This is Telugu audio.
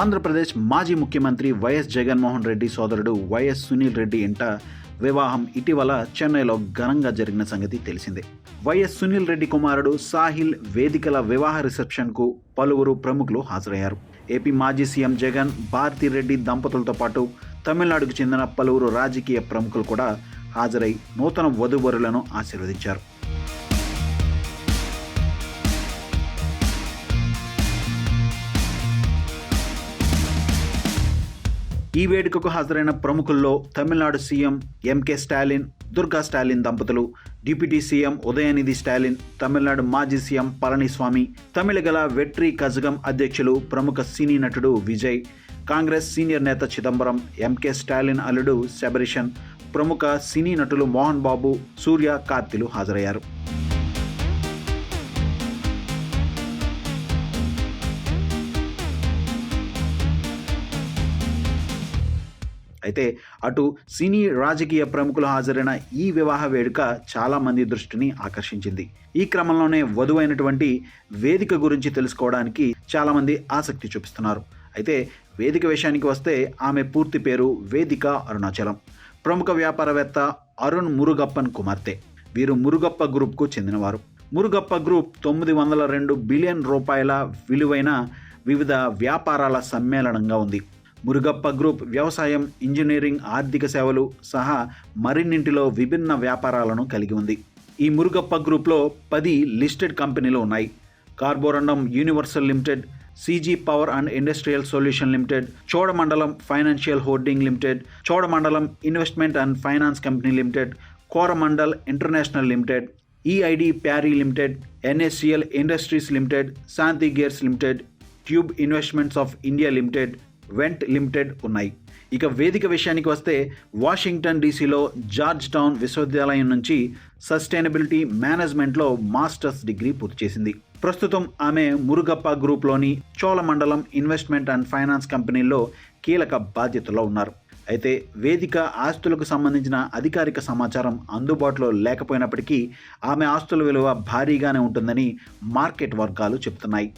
ఆంధ్రప్రదేశ్ మాజీ ముఖ్యమంత్రి వైఎస్ జగన్మోహన్ రెడ్డి సోదరుడు వైఎస్ సునీల్ రెడ్డి ఇంట వివాహం ఇటీవల చెన్నైలో ఘనంగా జరిగిన సంగతి తెలిసిందే. వైఎస్ సునీల్ రెడ్డి కుమారుడు సాహిల్ వేదికల వివాహ రిసెప్షన్కు పలువురు ప్రముఖులు హాజరయ్యారు. ఏపీ మాజీ సీఎం జగన్ భారతిరెడ్డి దంపతులతో పాటు తమిళనాడుకు చెందిన పలువురు రాజకీయ ప్రముఖులు కూడా హాజరై నూతన వధువరులను ఆశీర్వదించారు. ఈ వేడుకకు హాజరైన ప్రముఖుల్లో తమిళనాడు సీఎం ఎంకే స్టాలిన్ దుర్గా స్టాలిన్ దంపతులు డిప్యూటీ సీఎం ఉదయనిధి స్టాలిన్ తమిళనాడు మాజీ సీఎం పళనిస్వామి తమిళగల వెట్రి కజగం అధ్యక్షులు ప్రముఖ సినీ నటుడు విజయ్ కాంగ్రెస్ సీనియర్ నేత చిదంబరం ఎంకే స్టాలిన్ అల్లుడు శబరిషన్ ప్రముఖ సినీ నటులు మోహన్ బాబు సూర్య కార్తీలు హాజరయ్యారు. అయితే అటు సినీ రాజకీయ ప్రముఖులు హాజరైన ఈ వివాహ వేడుక చాలామంది దృష్టిని ఆకర్షించింది. ఈ క్రమంలోనే వధువైనటువంటి వేదిక గురించి తెలుసుకోవడానికి చాలామంది ఆసక్తి చూపిస్తున్నారు. అయితే వేదిక విషయానికి వస్తే ఆమె పూర్తి పేరు వేదిక అరుణాచలం. ప్రముఖ వ్యాపారవేత్త అరుణ్ మురుగప్పన్ కుమార్తె. వీరు మురుగప్ప గ్రూప్కు చెందినవారు. మురుగప్ప గ్రూప్ తొమ్మిది వందల రెండు బిలియన్ రూపాయల విలువైన వివిధ వ్యాపారాల సమ్మేళనంగా ఉంది. మురుగప్ప గ్రూప్ వ్యవసాయం ఇంజనీరింగ్ ఆర్థిక సేవలు సహా మరిన్నింటిలో విభిన్న వ్యాపారాలను కలిగి ఉంది. ఈ మురుగప్ప గ్రూప్లో పది లిస్టెడ్ కంపెనీలు ఉన్నాయి. Carborundum universal limited CG power and industrial solution limited Cholamandalam financial holding limited Cholamandalam investment and finance company limited Coromandel international limited EID Parry limited NSCL industries limited Shanthi gears limited tube investments of India limited Wendt limited ఉన్నాయి. ఇక వేదిక విషయానికి వస్తే వాషింగ్టన్ డీసీలో జార్జ్ టౌన్ విశ్వవిద్యాలయం నుంచి సస్టైనబిలిటీ మేనేజ్మెంట్లో మాస్టర్స్ డిగ్రీ పూర్తి చేసింది. ప్రస్తుతం ఆమె మురుగప్ప గ్రూప్లోని చోళమండలం ఇన్వెస్ట్మెంట్ అండ్ ఫైనాన్స్ కంపెనీల్లో కీలక బాధ్యతలో ఉన్నారు. అయితే వేదిక ఆస్తులకు సంబంధించిన అధికారిక సమాచారం అందుబాటులో లేకపోయినప్పటికీ ఆమె ఆస్తుల విలువ భారీగానే ఉంటుందని మార్కెట్ వర్గాలు చెబుతున్నాయి.